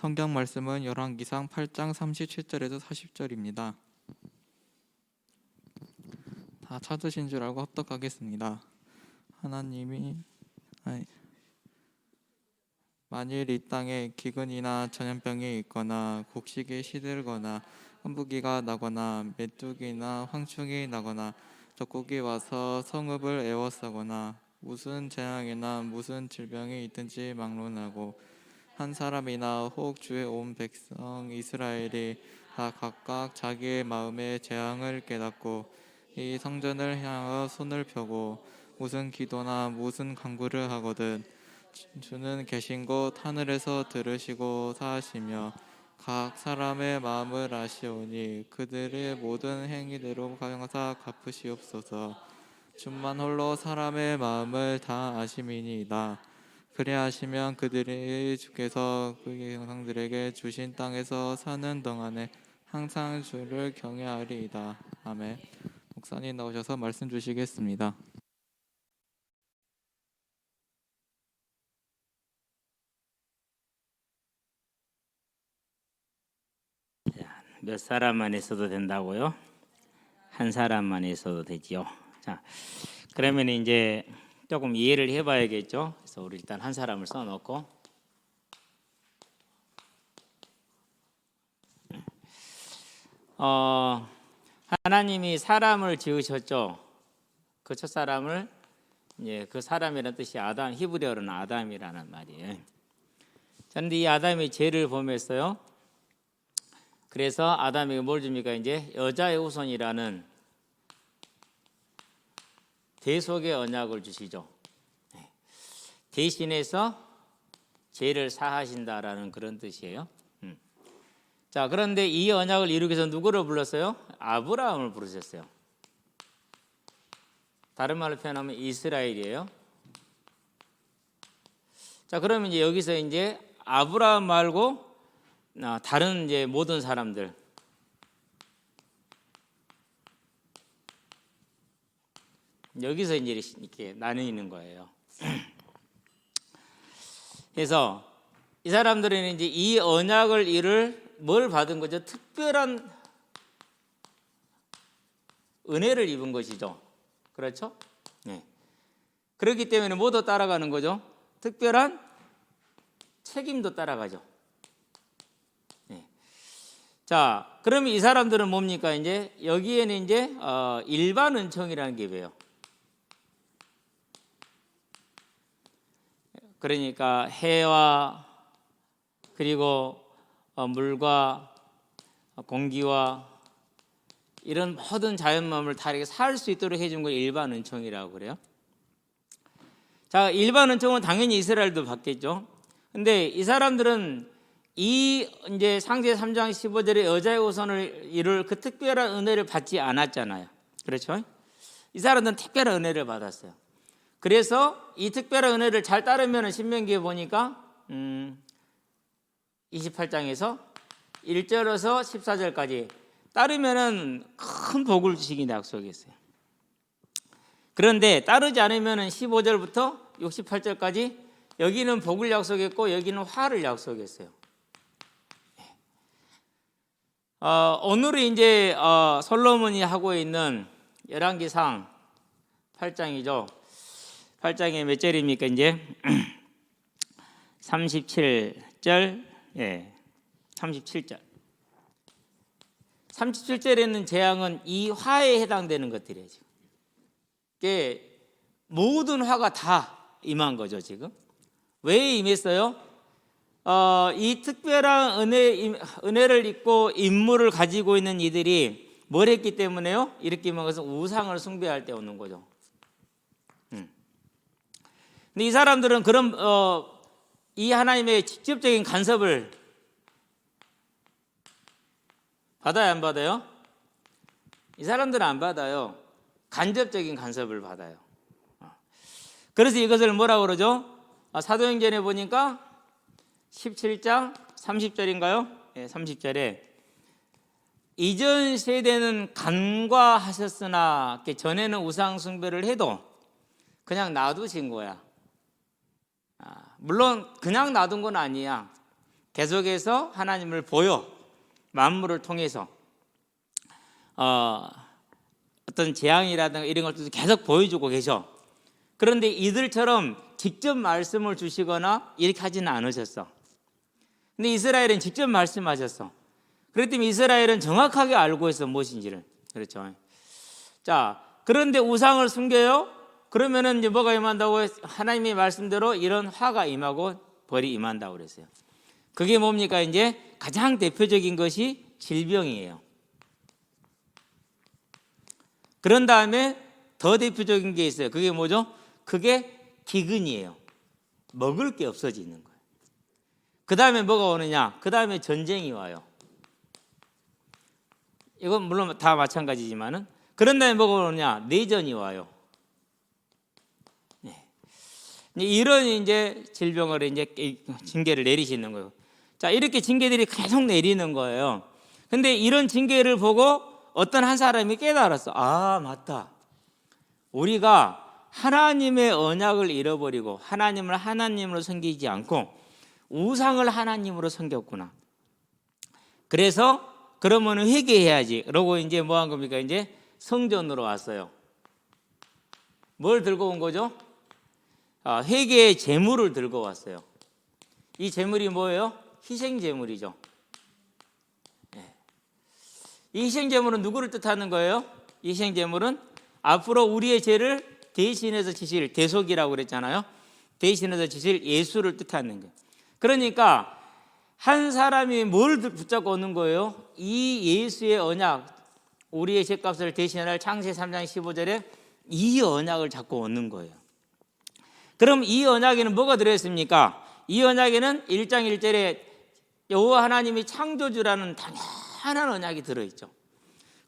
성경 말씀은 열왕기상 8장 37절에서 40절입니다. 다 찾으신 줄 알고 합독하겠습니다. 하나님이 아니, 만일 이 땅에 기근이나 전염병이 있거나 곡식이 시들거나 흠부기가 나거나 메뚜기나 황충이 나거나 적국이 와서 성읍을 에워싸거나 무슨 재앙이나 무슨 질병이 있든지 막론하고 한 사람이나 혹 주의 온 백성 이스라엘이 다 각각 자기의 마음의 재앙을 깨닫고 이 성전을 향하여 손을 펴고 무슨 기도나 무슨 간구를 하거든 주는 계신 곳 하늘에서 들으시고 사하시며 각 사람의 마음을 아시오니 그들의 모든 행위대로 가용하사 갚으시옵소서. 주만 홀로 사람의 마음을 다 아심이니이다 그리하시면 그들이 주께서 그의 형상들에게 주신 땅에서 사는 동안에 항상 주를 경외하리이다 아멘 목사님 나오셔서 말씀 주시겠습니다. 몇 사람만 있어도 된다고요? 한 사람만 있어도 되지요. 자, 그러면 이제 조금 이해를 해봐야겠죠. 그래서 우리 일단 한 사람을 써놓고 어, 하나님이 사람을 지으셨죠. 그 첫 사람을 이제 그 사람이라는 뜻이 아담 히브리어로는 아담이라는 말이에요. 그런데 이 아담의 죄를 범했어요. 그래서 아담에게 뭘 줍니까? 이제 여자의 후손이라는 대속의 언약을 주시죠. 네. 대신해서 죄를 사하신다라는 그런 뜻이에요. 음. 자, 그런데 이 언약을 이루기 위해서 누구를 불렀어요? 아브라함을 부르셨어요. 다른 말로 표현하면 이스라엘이에요. 자, 그러면 이제 여기서 이제 아브라함 말고 아, 다른 이제 모든 사람들 여기서 이제 이렇게 나뉘는 거예요. 그래서 이 사람들은 이제 이 언약을 이룰 뭘 받은 거죠? 특별한 은혜를 입은 것이죠. 그렇죠? 네. 그렇기 때문에 모두 따라가는 거죠. 특별한 책임도 따라가죠. 자, 그러면 이 사람들은 뭡니까? 이제 여기에는 이제 어, 일반 은총이라는 게 왜요? 그러니까 해와 그리고 어, 물과 공기와 이런 모든 자연만을 다 이렇게 살 수 있도록 해준 걸 일반 은총이라고 그래요. 자, 일반 은총은 당연히 이스라엘도 받겠죠. 근데 이 사람들은 이 이제 상제 3장 15절에 여자의 우선을 이룰 그 특별한 은혜를 받지 않았잖아요. 그렇죠? 이 사람들은 특별한 은혜를 받았어요. 그래서 이 특별한 은혜를 잘 따르면 신명기에 보니까 음 28장에서 1절에서 14절까지 따르면은 큰 복을 주시기 약속했어요. 그런데 따르지 않으면은 15절부터 68절까지 여기는 복을 약속했고 여기는 화를 약속했어요. 어, 오늘은 이제 어, 솔로몬이 하고 있는 열왕기상 8장이죠. 8장에 몇 절입니까 이제 37절 예 37절 37절에 있는 재앙은 이 화에 해당되는 것들이에요 지금. 모든 화가 다 임한 거죠 지금. 왜 임했어요? 어, 이 특별한 은혜, 은혜를 입고 임무를 가지고 있는 이들이 뭘 했기 때문에요? 이렇게 임한 것은 우상을 숭배할 때 오는 거죠. 음. 근데 이 사람들은 그런 어, 이 하나님의 직접적인 간섭을 받아야 안 받아요? 이 사람들은 안 받아요. 간접적인 간섭을 받아요. 어. 그래서 이것을 뭐라고 그러죠? 아, 사도행전에 보니까 17장 30절인가요? 예, 30절에 이전 세대는 간과하셨으나 전에는 우상 숭배를 해도 그냥 놔두신 거야. 아, 물론 그냥 놔둔 건 아니야. 계속해서 하나님을 보여 만물을 통해서 어, 어떤 재앙이라든가 이런 것들도 계속 보여주고 계셔. 그런데 이들처럼 직접 말씀을 주시거나 이렇게 하지는 않으셨어. 근데 이스라엘은 직접 말씀하셨어. 때문에 이스라엘은 정확하게 알고 있어 무엇인지를. 그렇죠. 자, 그런데 우상을 숨겨요? 그러면은 이제 뭐가 임한다고 했- 하나님의 말씀대로 이런 화가 임하고 벌이 임한다고 그랬어요. 그게 뭡니까? 이제 가장 대표적인 것이 질병이에요. 그런 다음에 더 대표적인 게 있어요. 그게 뭐죠? 그게 기근이에요. 먹을 게 없어지는 거예요. 그 다음에 뭐가 오느냐? 그 다음에 전쟁이 와요. 이건 물론 다 마찬가지지만은 그런 다음에 뭐가 오느냐? 내전이 와요. 이런 이제 질병을 이제 징계를 내리시는 거예요. 자 이렇게 징계들이 계속 내리는 거예요. 근데 이런 징계를 보고 어떤 한 사람이 깨달았어. 아 맞다. 우리가 하나님의 언약을 잃어버리고 하나님을 하나님으로 섬기지 않고 우상을 하나님으로 섬겼구나. 그래서 그러면 회개해야지. 그러고 이제 뭐 한 겁니까? 이제 성전으로 왔어요. 뭘 들고 온 거죠? 아, 회개의 제물을 들고 왔어요. 이 제물이 뭐예요? 희생 제물이죠. 네. 이 희생 제물은 누구를 뜻하는 거예요? 이 희생 제물은 앞으로 우리의 죄를 대신해서 지실 대속이라고 그랬잖아요. 대신해서 지실 예수를 뜻하는 거예요. 그러니까 한 사람이 뭘 붙잡고 오는 거예요? 이 예수의 언약, 우리의 죄값을 대신할 창세 3장 15절에 이 언약을 잡고 오는 거예요. 그럼 이 언약에는 뭐가 들어있습니까? 이 언약에는 1장 1절에 여호와 하나님이 창조주라는 당연한 언약이 들어있죠.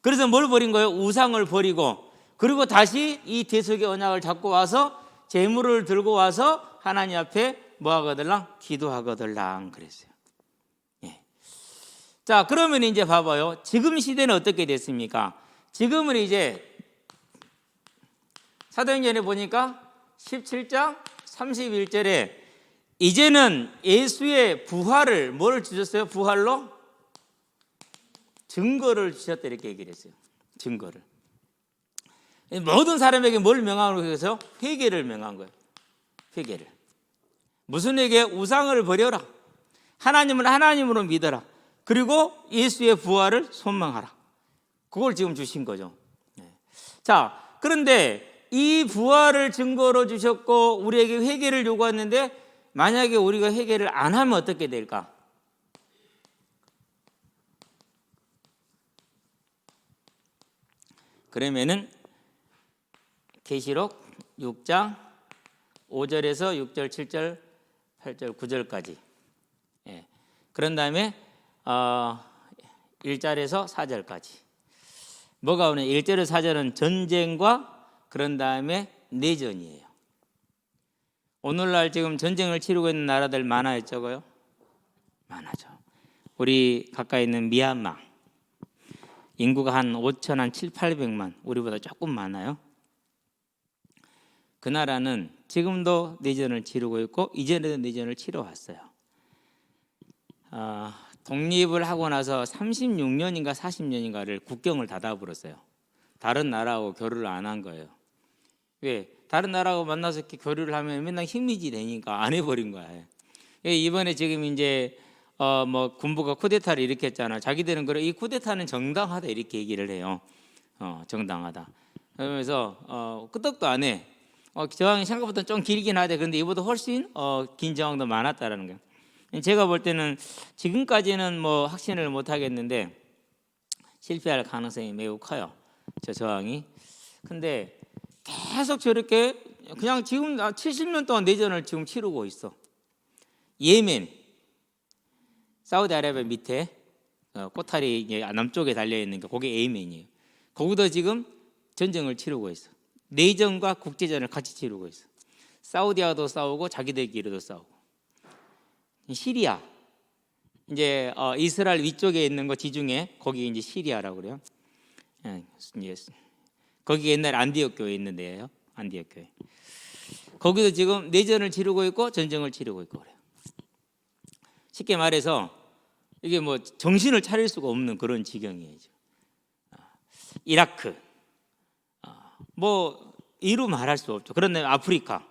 그래서 뭘 버린 거예요? 우상을 버리고 그리고 다시 이 대속의 언약을 잡고 와서 재물을 들고 와서 하나님 앞에 뭐 하거들랑 기도하거들랑 그랬어요. 예. 자, 그러면 이제 봐봐요. 지금 시대는 어떻게 됐습니까? 지금은 이제 사도행전에 보니까 17장 31절에 이제는 예수의 부활을 뭘 주셨어요? 부활로 증거를 주셨다 이렇게 얘기를 했어요. 증거를. 모든 사람에게 뭘 명함으로 해서 회개를 명한 거예요. 회개를. 무슨 회개? 우상을 버려라. 하나님을 하나님으로 믿어라. 그리고 예수의 부활을 소망하라. 그걸 지금 주신 거죠. 네. 자, 그런데 이 부활을 증거로 주셨고 우리에게 회개를 요구했는데 만약에 우리가 회개를 안 하면 어떻게 될까? 그러면은 계시록 6장 5절에서 6절, 7절, 8절, 9절까지. 예. 그런 다음에 어, 1절에서 4절까지. 뭐가 오냐? 1절에서 4절은 전쟁과 그런 다음에 내전이에요. 오늘날 지금 전쟁을 치르고 있는 나라들 많아요, 적어요? 많아죠. 우리 가까이 있는 미얀마 인구가 한 5천 한 7, 800만 우리보다 조금 많아요. 그 나라는 지금도 내전을 치르고 있고 이전에도 내전을 치러 왔어요. 아, 독립을 하고 나서 36년인가 40년인가를 국경을 닫아버렸어요. 다른 나라하고 교류를 안 한 거예요. 왜? 다른 나라하고 만나서 이렇게 교류를 하면 맨날 힘이지 되니까 안 해버린 거야. 예, 이번에 지금 이제 어 뭐 군부가 쿠데타를 일으켰잖아. 자기들은 그래 이 쿠데타는 정당하다 이렇게 얘기를 해요. 어 정당하다. 그러면서 어 끄떡도 안 해. 어 저항이 생각보다 좀 길긴 하대. 근데 이보다 훨씬 어 긴 저항도 많았다라는 거예요. 제가 볼 때는 지금까지는 뭐 확신을 못 하겠는데 실패할 가능성이 매우 커요. 저 저항이. 근데 계속 저렇게 그냥 지금 70년 동안 내전을 지금 치르고 있어. 예멘, 사우디아라비아 밑에 어, 이제 남쪽에 달려 있는 게 그게 예멘이에요. 거기도 지금 전쟁을 치르고 있어. 내전과 국제전을 같이 치르고 있어. 사우디아도 싸우고 자기들끼리도 싸우고. 시리아 이제 어, 이스라엘 위쪽에 있는 거 지중해 거기 이제 시리아라고 그래요. 예, 이제 거기 옛날 안디옥 교회 있는 데예요. 안디옥 교회. 거기도 지금 내전을 치르고 있고 전쟁을 치르고 있고 그래요. 쉽게 말해서 이게 뭐 정신을 차릴 수가 없는 그런 지경이에요. 아, 이라크, 아, 뭐 이루 말할 수 없죠. 그런데 아프리카,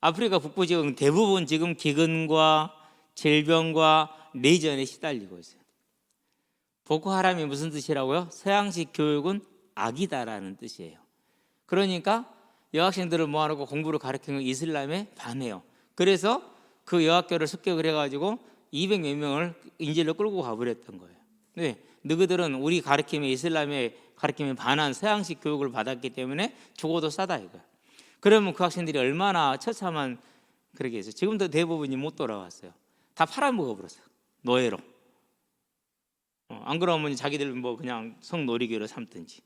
아프리카 북부 지금 대부분 지금 기근과 질병과 내전에 시달리고 있어요. 보코하람이 무슨 뜻이라고요? 서양식 교육은 악이다라는 뜻이에요. 그러니까 여학생들을 모아놓고 공부를 가르치는 이슬람에 반해요. 그래서 그 여학교를 습격을 해가지고 200몇 명을 인질로 끌고 가버렸던 거예요. 네, 너희들은 우리 가르침에 이슬람의 가르침에 반한 서양식 교육을 받았기 때문에 죽어도 싸다 이거야. 그러면 그 학생들이 얼마나 처참한 그렇게 해서 지금도 대부분이 못 돌아왔어요. 다 팔아먹어 버렸어요. 노예로. 어, 안 그러면 자기들 뭐 그냥 성놀이기로 삼든지.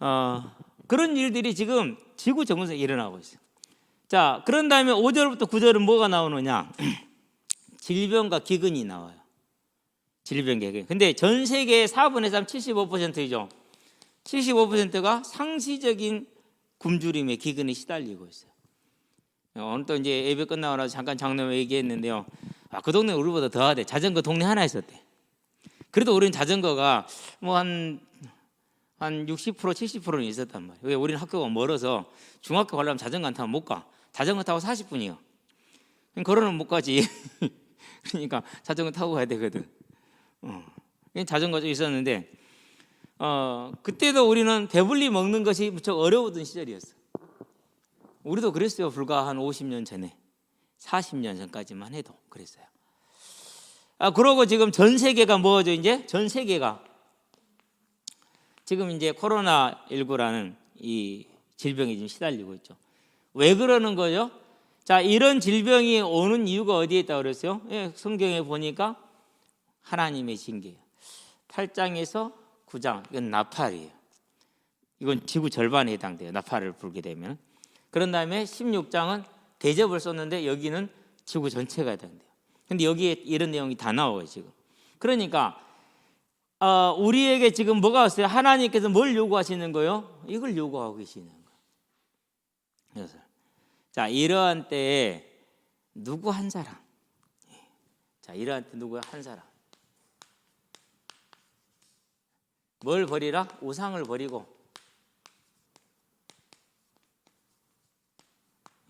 어, 그런 일들이 지금 지구 정부에서 일어나고 있어요. 자, 그런 다음에 5절부터 9절은 뭐가 나오느냐? 질병과 기근이 나와요. 질병 기근. 근데 전 세계의 4분의 3, 75%이죠. 75%가 상시적인 굶주림에 기근에 시달리고 있어요. 어, 오늘 또 이제 예배 끝나고 나서 잠깐 장로님 얘기했는데요. 아, 그 동네 우리보다 더하대. 자전거 동네 하나 있었대. 그래도 우리는 자전거가 뭐 한 한 60% 70%는 있었단 말이에요. 왜 우리는 학교가 멀어서 중학교 가려면 자전거 안 타면 못 가. 자전거 타고 40분이요. 걸어는 못 가지. 그러니까 자전거 타고 가야 되거든. 어. 자전거 좀 있었는데 어, 그때도 우리는 배불리 먹는 것이 무척 어려웠던 시절이었어. 우리도 그랬어요. 불과 한 50년 전에. 40년 전까지만 해도 그랬어요. 아, 그러고 지금 전 세계가 뭐죠, 이제? 전 세계가 지금 이제 코로나 19라는 이 질병이 지금 시달리고 있죠. 왜 그러는 거죠? 자, 이런 질병이 오는 이유가 어디에 있다고 그랬어요? 예, 성경에 보니까 하나님의 징계예요. 8장에서 9장, 이건 나팔이에요. 이건 지구 절반에 해당돼요. 나팔을 불게 되면. 그런 다음에 16장은 대접을 썼는데 여기는 지구 전체가 해당돼요. 근데 여기에 이런 내용이 다 나와요, 지금. 그러니까 어, 우리에게 지금 뭐가 왔어요? 하나님께서 뭘 요구하시는 거요? 이걸 요구하고 계시는 거예요. 그래서 자 이러한 때에 누구 한 사람, 예. 자 이러한 때 누구 한 사람, 뭘 버리라? 우상을 버리고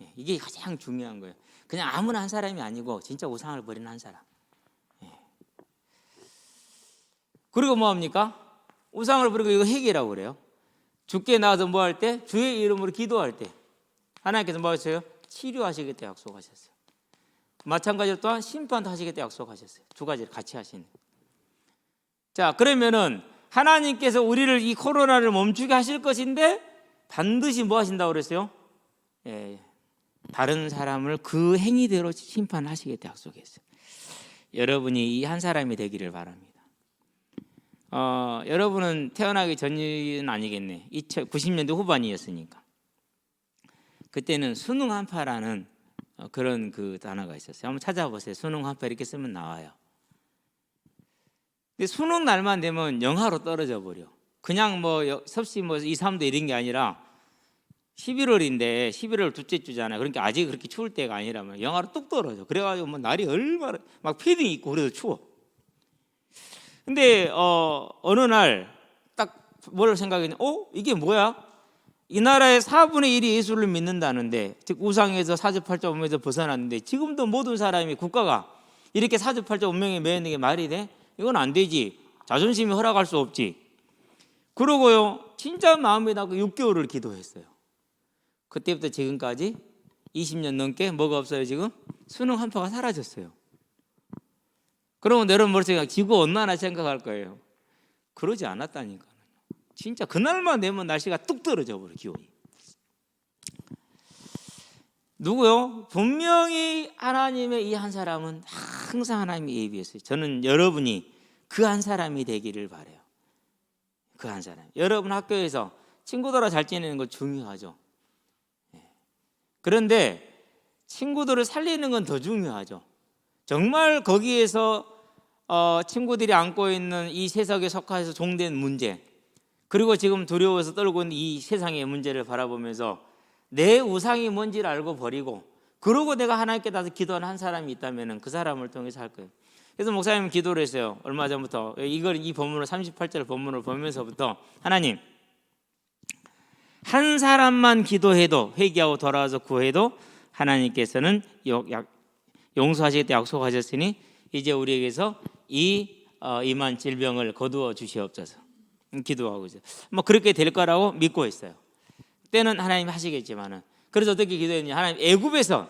예, 이게 가장 중요한 거예요. 그냥 아무나 한 사람이 아니고 진짜 우상을 버리는 한 사람. 그리고 뭐 합니까? 우상을 버리고 이거 회개라고 그래요. 죽게 나와서 뭐 할 때? 주의 이름으로 기도할 때 하나님께서 뭐 하셨어요? 치료하시겠다 약속하셨어요. 마찬가지로 또한 심판도 하시겠다 약속하셨어요. 두 가지를 같이 하시는. 자, 그러면은 하나님께서 우리를 이 코로나를 멈추게 하실 것인데 반드시 뭐 하신다고 그랬어요? 예, 다른 사람을 그 행위대로 심판하시겠다 약속했어요. 여러분이 이 한 사람이 되기를 바랍니다. 어, 여러분은 태어나기 전은 아니겠네. 90년대 후반이었으니까. 그때는 수능 한파라는 어, 그런 그 단어가 있었어요. 한번 찾아보세요. 수능 한파 이렇게 쓰면 나와요. 근데 수능 날만 되면 영하로 떨어져 버려. 그냥 뭐 여- 섭씨 뭐 2, 3도 이런 게 아니라 11월인데 11월 둘째 주잖아요. 그러니까 아직 그렇게 추울 때가 아니라면 영하로 뚝 떨어져. 그래가지고 뭐 날이 얼마나 막 패딩 입고 그래도 추워. 근데 어 어느 날 딱 뭘 생각했냐? 어 이게 뭐야? 이 나라의 4분의 1이 예수를 믿는다는데 즉 우상에서 사주팔자 운명에서 벗어났는데 지금도 모든 사람이 국가가 이렇게 사주팔자 운명에 매여 있는 게 말이 돼? 이건 안 되지. 자존심이 허락할 수 없지. 그러고요 진짜 마음이 나고 6개월을 기도했어요. 그때부터 지금까지 20년 넘게 뭐가 없어요 지금? 수능 한파가 사라졌어요. 그러면 여러분 머릿속에 지구 온난화 생각할 거예요. 그러지 않았다니까. 진짜 그날만 되면 날씨가 뚝 떨어져 버려 기온이. 누구요? 분명히 하나님의 이 한 사람은 항상 하나님이 예비했어요. 저는 여러분이 그 한 사람이 되기를 바래요. 그 한 사람. 여러분 학교에서 친구들과 잘 지내는 거 중요하죠. 예. 그런데 친구들을 살리는 건 더 중요하죠. 정말 거기에서 어, 친구들이 안고 있는 이 세상에 속하여서 종된 문제 그리고 지금 두려워서 떨고 있는 이 세상의 문제를 바라보면서 내 우상이 뭔지를 알고 버리고 그러고 내가 하나님께 나서 기도하는 한 사람이 있다면 그 사람을 통해서 할 거예요. 그래서 목사님 기도를 했어요. 얼마 전부터 이걸 이 본문을 38절 본문을 보면서부터 하나님 한 사람만 기도해도 회개하고 돌아와서 구해도 하나님께서는 용서하시겠다 약속하셨으니 이제 우리에게서 이 어, 임한 질병을 거두어 주시옵소서. 음, 기도하고 있어요. 뭐 그렇게 될 거라고 믿고 있어요. 때는 하나님 하시겠지만은 그래서 어떻게 기도했냐? 하나님 애굽에서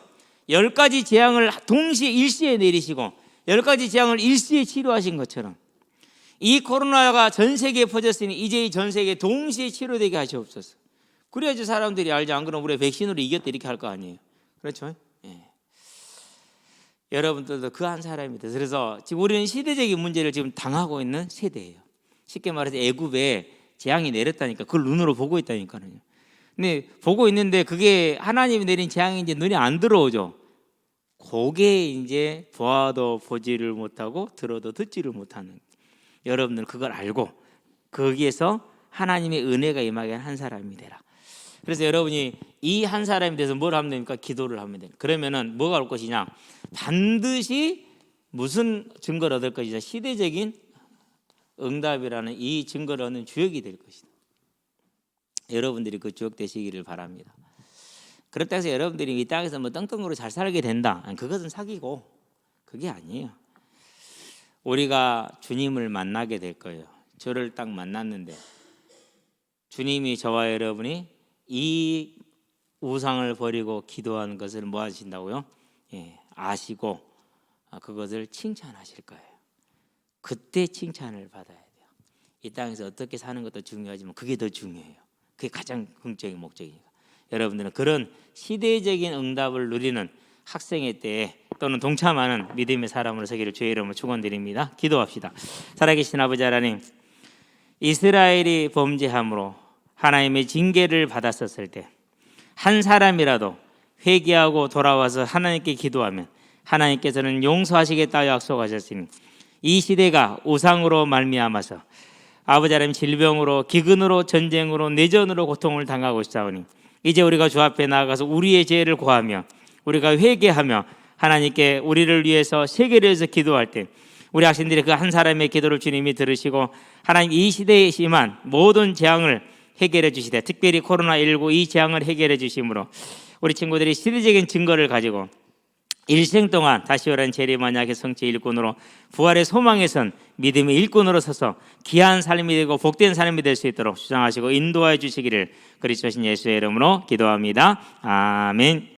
열 가지 재앙을 동시에 일시에 내리시고 열 가지 재앙을 일시에 치료하신 것처럼 이 코로나가 전 세계에 퍼졌으니 이제 이 전 세계 동시에 치료되게 하시옵소서. 그래야지 사람들이 알지 안 그러면 우리 백신으로 이겼다 이렇게 할 거 아니에요. 그렇죠? 예. 여러분들도 그한 돼서 그래서 지금 우리는 시대적인 문제를 지금 당하고 있는 세대예요. 쉽게 말해서 애굽에 재앙이 내렸다니까 그걸 눈으로 보고 있다니까요. 근데 보고 있는데 그게 하나님이 내린 재앙인지 눈이 안 들어오죠. 그게 이제 보아도 보지를 못하고 들어도 듣지를 못하는 여러분들 그걸 알고 거기에서 하나님의 은혜가 임하게 한한 사람이 되라. 그래서 여러분이 이 한 사람이 돼서 뭘 하면 됩니까? 기도를 하면 돼요. 그러면은 뭐가 올 것이냐? 반드시 무슨 증거를 얻을 것이냐? 시대적인 응답이라는 이 증거를 얻는 주역이 될 것이다. 여러분들이 그 주역 되시기를 바랍니다. 그렇다 해서 여러분들이 이 땅에서 뭐 떵떵으로 잘 살게 된다. 그것은 사기고 그게 아니에요. 우리가 주님을 만나게 될 거예요. 저를 딱 만났는데 주님이 저와 여러분이 이 우상을 버리고 기도하는 것을 뭐 하신다고요? 예, 아시고 아, 그것을 칭찬하실 거예요. 그때 칭찬을 받아야 돼요. 이 땅에서 어떻게 사는 것도 중요하지만 그게 더 중요해요. 그게 가장 긍정적인 목적이니까. 여러분들은 그런 시대적인 응답을 누리는 학생의 때에 또는 동참하는 믿음의 사람으로 서기를 주의 이름으로 축원드립니다. 기도합시다. 살아계신 아버지 하나님, 이스라엘이 범죄함으로 하나님의 징계를 받았었을 때 한 사람이라도 회개하고 돌아와서 하나님께 기도하면 하나님께서는 용서하시겠다 약속하셨으니 이 시대가 우상으로 말미암아서 아버지 하나님 질병으로 기근으로 전쟁으로 내전으로 고통을 당하고 있사오니 이제 우리가 주 앞에 나아가서 우리의 죄를 고하며 우리가 회개하며 하나님께 우리를 위해서 세계를 위해서 기도할 때 우리 학생들이 그 한 사람의 기도를 주님이 들으시고 하나님 이 시대에 심한 모든 재앙을 해결해 주시되 특별히 코로나 19 이 재앙을 해결해 주심으로 우리 친구들이 시대적인 증거를 가지고 일생 동안 다시 오란 재림 만약의 성체 일꾼으로 부활의 소망에선 믿음의 일꾼으로 서서 귀한 삶이 되고 복된 삶이 될 수 있도록 주장하시고 인도하여 주시기를 그리스도신 예수의 이름으로 기도합니다. 아멘.